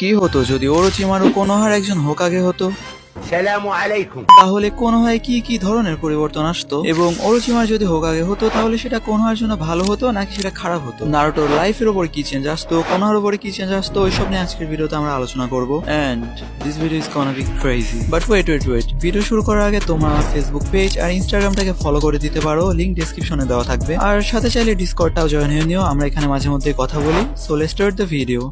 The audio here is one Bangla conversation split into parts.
কি হতো যদি ওরোচিমারু কোনোহার একজন হোকাগে হতো? তাহলে কোন হয় কি কি ধরনের পরিবর্তন আসতো? এবং অরুচিমার যদি হোকাগে হতো তাহলে সেটা কোনোহার জন্য ভালো হতো নাকি সেটা খারাপ হতো? নারোটোর লাইফের উপর কি চেঞ্জ আসতো? কোনোহার উপরে কি চেঞ্জ আসতো? ওইসব নিয়ে আজকের ভিডিওতে আমরা আলোচনা করব। And this video is can be crazy but wait wait wait video শুরু করার আগে তোমরা আমার ফেসবুক পেজ আর ইনস্টাগ্রামটাকে ফলো করে দিতে পারো। লিঙ্ক ডিসক্রিপশনে দেওয়া থাকবে। আর সাথে চাইলে ডিসকর্ডটাও জয়েন হয়ে নিও। আমরা এখানে মাঝে মধ্যে কথা বলি। সো লেস্টার্ট দ্য ভিডিও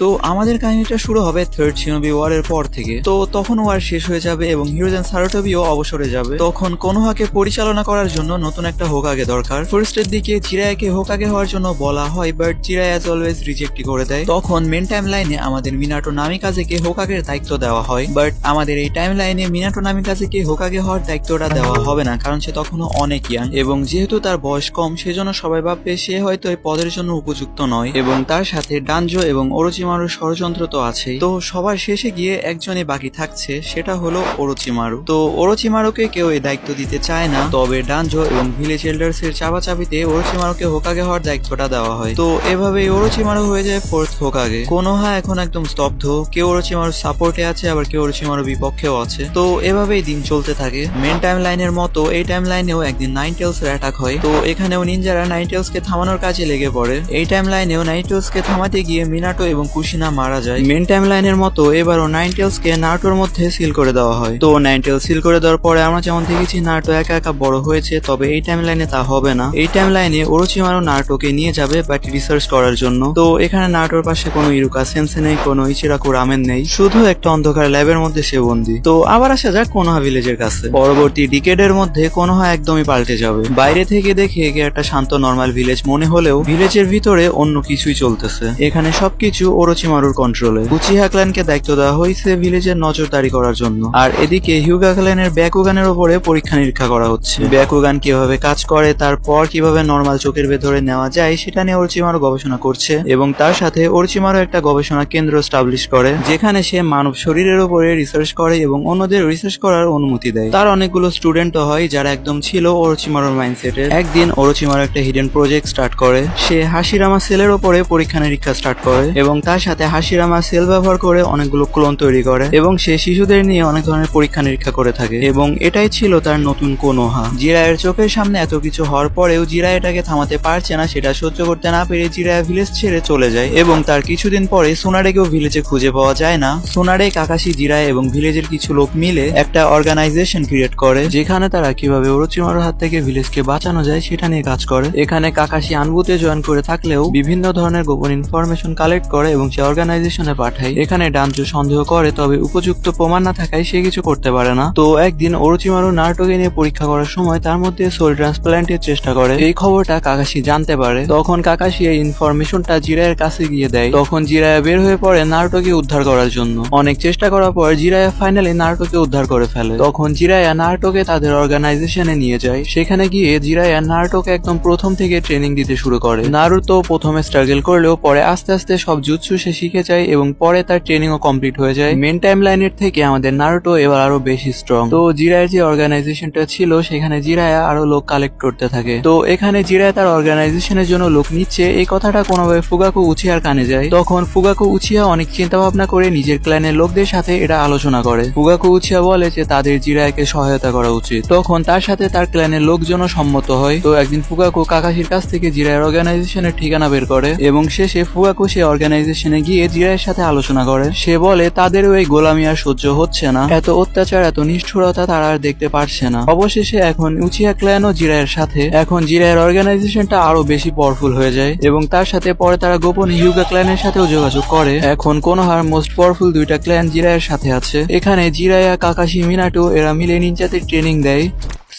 তো আমাদের কাহিনীটা শুরু হবে থার্ড শিনোবি ওয়ারের পর থেকে। তো তখন ওয়ার শেষ হয়ে যাবে এবং হিরোজেন সারোটবিও অবসরে যাবে। তখন কোনোহাকে পরিচালনা করার জন্য নতুন একটা হোকাগে দরকার। ফার্স্টের দিকে জিরায়াকে হোকাগে হওয়ার জন্য বলা হয় বাট অ্যাজ অলওয়েজ রিজেক্ট করে দেয়। তখন মেন টাইম লাইনে আমাদের মিনাটো নামি কাজেকে হোকাগের দায়িত্ব দেওয়া হয় বাট আমাদের এই টাইম লাইনে মিনাটো নামি কাজেকে হোকাগে হওয়ার দায়িত্বটা দেওয়া হবে না, কারণ সে তখনও অনেক ইয়াং এবং যেহেতু তার বয়স কম, সেজন্য সবাই ভাববে সে হয়তো এই পদের জন্য উপযুক্ত নয়। এবং তার সাথে ডানজো এবং ওরোচিমারুর ষড়যন্ত্র তো আছেই। তো সবার শেষে গিয়ে একজনই বাকি থাকছে, সেটা হলো ওরোচিমারু তো ওরোচিমারুকে কেউ এই দায়িত্ব দিতে চায় না। তবে ডানজো এবং ভিলেজ এল্ডার্স এর চাপাচাপিতে ওরোচিমারুকে হোকাগে হওয়ার দায়িত্বটা দেওয়া হয়। তো এভাবেই ওরোচিমারু হয়ে যায় ফোর্থ হোকাগে। কোনোহা এখন একদম স্তব্ধ। কেউ ওরোচিমারুর সাপোর্টে আছে, আবার কেউ ওরোচিমারু বিপক্ষেও আছে। তো এভাবেই দিন চলতে থাকে। মেন টাইম লাইনের মতো এই টাইম লাইনেও একদিন নাইন টেলস এর অ্যাটাক হয়। তো এখানেও নিনজারা নাইন টেলস কে থামানোর কাজে লেগে পড়ে। এই টাইম লাইনেও নাইন টেলস কে থামাতে গিয়ে মিনাটো এবং কুশিনা মারা যায়। মেন টাইম লাইনের মতো এবারও নাইন টেলস কে নাটোর মধ্যে সিল করে দেওয়া হয়। তো নাইন টেলস সিল করে দেওয়ার পরে আমরা যেমন দেখেছি নাটো একা একা বড় হয়েছে, তবে এই টাইম লাইনে তা হবে না। এই টাইম লাইনে ওরোচিমারু নাটোকে নিয়ে যাবে বাট রিসার্চ করার জন্য। তো এখানে নাটোর পাশে কোনো ইরুকা সেন্সে নেই, কোনো ইচিরাকু রামেন নেই। শুধু একটা অন্ধকার ল্যাবের মধ্যে সে বন্দি। তো আবার আসা যাক কোনোহা ভিলেজের কাছে। পরবর্তী ডিকেডের মধ্যে কোনোহা একদমই পাল্টে যাবে। বাইরে থেকে দেখে একে একটা শান্ত নর্মাল ভিলেজ মনে হলেও ভিলেজের ভিতরে অন্য কিছুই চলতেছে। এখানে সবকিছু ওরোচিমারুর কন্ট্রোলে উচিহা ক্ল্যানকে দায়িত্ব দেওয়া হয়েছে ভিলেজের নজরদারি করার জন্য। আর এদিকে হিউগা ক্ল্যানের ব্যাকুগানের উপরে পরীক্ষা নিরীক্ষা করা হচ্ছে। ব্যাকুগান কীভাবে কাজ করে, তারপর কীভাবে নর্মাল চোখের ভেতরে নেওয়া যায়, সেটা নিয়ে ওরচিমারু গবেষণা করছে এবং তার সাথে ওরচিমারু একটা গবেষণা কেন্দ্র স্টাবলিশ করে, যেখানে সে মানব শরীরের উপরে রিসার্চ করে এবং অন্যদের রিসার্চ করার অনুমতি দেয়। তার অনেকগুলো স্টুডেন্টও হয় যারা একদম ছিল ওরচিমারুর মাইন্ডসেটের একদিন ওরচিমারু একটা হিডেন প্রজেক্ট স্টার্ট করে। সে হাসিরামা সেলের উপরে পরীক্ষা নিরীক্ষা স্টার্ট করে এবং তার সাথে হাসিরামা সেল ব্যবহার করে অনেকগুলো ক্লোন তৈরি করে এবং সে শিশুদের নিয়ে অনেক ধরনের পরীক্ষা নিরীক্ষা করে থাকে এবং এটাই ছিল তার নতুন কোনোহা। জিরায়ের চোখের সামনে এত কিছু হওয়ার পরেও জিরা এটাকে থামাতে পারছে না, সেটা সহ্য করতে না পেরে জিরায়া ভিলেজ ছেড়ে চলে যায় এবং তার কিছুদিন পরে সোনারেকেও ভিলেজে খুঁজে পাওয়া যায় না। সোনারে কাকাশি জিরায় এবং ভিলেজের কিছু লোক মিলে একটা অর্গানাইজেশন ক্রিয়েট করে, যেখানে তারা কীভাবে ওরচিমারুর হাত থেকে ভিলেজকে বাঁচানো যায় সেটা নিয়ে কাজ করে। এখানে কাকাশি আনবুতে জয়েন করে থাকলেও বিভিন্ন ধরনের গোপন ইনফরমেশন কালেক্ট করে এবং সে অর্গানাইজেশনে পাঠায় এখানে ডানজু সন্দেহ করে, তবে উপযুক্ত প্রমাণ না থাকায় সে কিছু করতে পারে না। তো একদিন ওরচিমারু নারটোকে নিয়ে পরীক্ষা করার সময় তার মধ্যে সোল ট্রান্সপ্লান্টের চেষ্টা করে। এই খবরটা কাকাশি জানতে পারে। তখন কাকাশি এই ইনফরমেশনটা জিরায়ের কাছে গিয়ে দেয়। তখন জিরায়া বের হয়ে পড়ে নারটোকে উদ্ধার করার জন্য। অনেক চেষ্টা করার পর জিরায়া ফাইনালি নারটোকে উদ্ধার করে ফেলে। তখন জিরায়া নারটোকে তাদের অর্গানাইজেশনে নিয়ে যায়। সেখানে গিয়ে জিরায়া নারটোকে একদম প্রথম থেকে ট্রেনিং দিতে শুরু করে। নারুতো প্রথমে স্ট্রাগল করলেও পরে আস্তে আস্তে সব জুৎসু সে শিখে যায় এবং পরে তার ট্রেনিংও কমপ্লিট হয়ে যায়। মেন টাইম লাইনের থেকে আমাদের নারুটো এবার আরও বেশি স্ট্রং তো জিরায়ের যে অর্গানাইজেশনটা ছিল, সেখানে জিরায়া আরও লোক কালেক্ট করতে থাকে। তো এখানে জিরায়া তার অর্গানাইজেশনের জন্য লোক নিচ্ছে। এই কথাটা কোনোভাবে ফুগাকু উচিয়ার কানে যায়। তখন ফুগাকু উচিয়া অনেক চিন্তা ভাবনা করে নিজের ক্ল্যানের লোকদের সাথে এটা আলোচনা করে। ফুগাকু উচিয়া বলে যে, তাদের জিরায়াকে সহায়তা করা উচিত। তখন তার সাথে তার ক্ল্যানের লোকজনও সম্মত হয়। তো একদিন ফুগাকু কাকাশির কাছ থেকে জিরায়ের অর্গানাইজেশনের ঠিকানা বের করে এবং শেষে ফুগাকু সে অর্গানাইজেশনে গিয়ে জিরায়ের সাথে আলোচনা করে। সে বলে, তাদেরও এই গোলামি আর সহ্য হচ্ছে না। এত অত্যাচার, এত নিষ্ঠুরতা তারা আর দেখতে পারছে না। অবশেষে এখন উচিয়া ক্ল্যান ও জিরায়ের সাথে, এখন জিরায়ের অর্গানাইজেশনটা আরও বেশি পাওয়ারফুল হয়ে যায় এবং তার সাথে পরে তারা গোপন হিউগা ক্ল্যানের সাথেও যোগাযোগ করে। এখন কোনোহার মোস্ট পাওয়ারফুল দুইটা ক্ল্যান জিরায়ের সাথে আছে। এখানে জিরায়া, কাকাশি, মিনাটো, এরা মিলে নিনজাতে ট্রেনিং দেয়।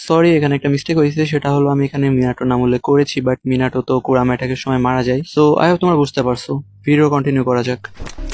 সরি এখানে একটা মিস্টেক হয়েছে, সেটা হলো আমি এখানে মিনাটো নাম উল্লেখ করেছি বাট মিনাটো তো কুরামা অ্যাটাকের সময় মারা যায়। সো আই হোপ তোমরা বুঝতে পারছ। ভিডিও কন্টিনিউ করা যাক।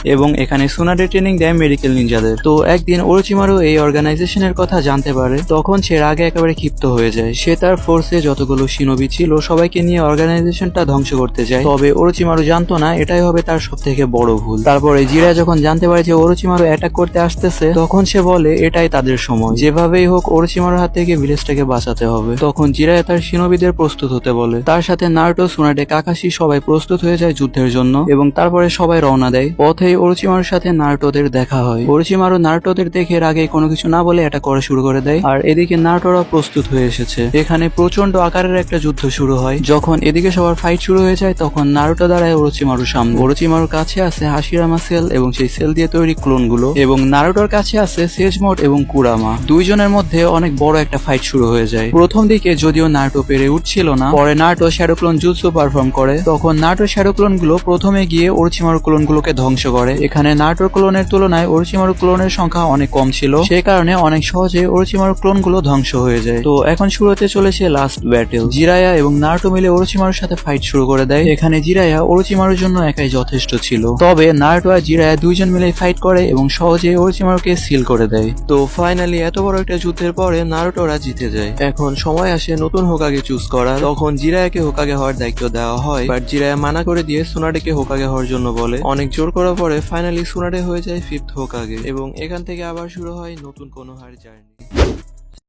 এবং এখানে সুনাডে ট্রেনিং দেয় মেডিকেল নিনজাদের তো একদিন ওরোচিমারু এই অর্গানাইজেশনের কথা জানতে পারে, তখন সে রাগে একেবারে ক্ষিপ্ত হয়ে যায়। সে তার ফোর্সে যতগুলো শিনবি ছিল, সবাইকে নিয়ে অর্গানাইজেশনটা ধ্বংস করতে যায়। তবে ওরোচিমারু জানতো না, এটাই হবে তার সব থেকে বড় ভুল। তারপরে জিরা যখন জানতে পারে যে ওরোচিমারু অ্যাটাক করতে আসতেছে, তখন সে বলে, এটাই তাদের সময়। যেভাবেই হোক ওরোচিমারুর হাত থেকে ভিলেজটাকে বাঁচাতে হবে। তখন জিরায় তার শিনবিদের প্রস্তুত হতে বলে। তার সাথে নারুটো সুনাডে কাকাশি সবাই প্রস্তুত হয়ে যায় যুদ্ধের জন্য এবং তারপরে সবাই রওনা দেয়। পথেই ওরোচিমারুর সাথে নারুটোদের দেখা হয়। ওরোচিমারু নারুটোদের দেখে আগে কোনো কিছু না বলে এটা করা শুরু করে দেয়। আর এদিকে নারুটোরা প্রস্তুত হয়ে এসেছে। এখানে প্রচণ্ড আকারের একটা যুদ্ধ শুরু হয়। যখন এদিকে সবার ফাইট শুরু হয়ে যায়, তখন নারুটো দাঁড়ায় ওরোচিমারুর সামনে। ওরোচিমারুর কাছে আছে হাসিরামা সেল এবং সেই সেল দিয়ে তৈরি ক্লোনগুলো এবং নারুটোর কাছে আছে সেজমোট এবং কুরামা। দুইজনের মধ্যে অনেক বড় একটা ফাইট শুরু হয়ে যায়। প্রথম দিকে যদিও নারুটো পেরে উঠছিল না, পরে Naruto shadow clone jutsu perform করে, তখন নারুটো শ্যাডো ক্লোনগুলো প্রথমে গিয়ে ওরচিমারু ক্লোন গুলোকে ধ্বংস করে। এখানে নারুটোর ক্লোনের তুলনায় ওরচিমারু ক্লোনের সংখ্যা অনেক কম ছিল। সে কারণে অনেক সহজে ওরচিমারু ক্লোনগুলো ধ্বংস হয়ে যায়। তো এখন শুরু হতে চলেছে লাস্ট ব্যাটেল জিরায়া এবং নারুটো মিলে ওরচিমারুর সাথে ফাইট শুরু করে দেয়। এখানে জিরায়া ওরচিমারুর জন্য একাই যথেষ্ট ছিল। তবে নারুটো আর জিরায়া দুইজন মিলে ফাইট করে এবং সহজে ওরচিমারুকে সিল করে দেয়। তো ফাইনালি এত বড় একটা যুদ্ধের পরে নারুটোরা জিতে যায়। এখন সময় আসে নতুন হোকাগে চুজ করা তখন জিরায়াকে হোকাগে হওয়ার দায়িত্ব দেওয়া হয় বাট জিরায়া মানা করে দিয়ে সুনাডেকে হোকাগে হওয়ার জন্য বলে। অনেক জোর করার পরে ফাইনালি সুনাডে হয়ে যায় ফিফথ হোকাগে এবং এখান থেকে আবার শুরু হয় নতুন কোনো হার জার্নি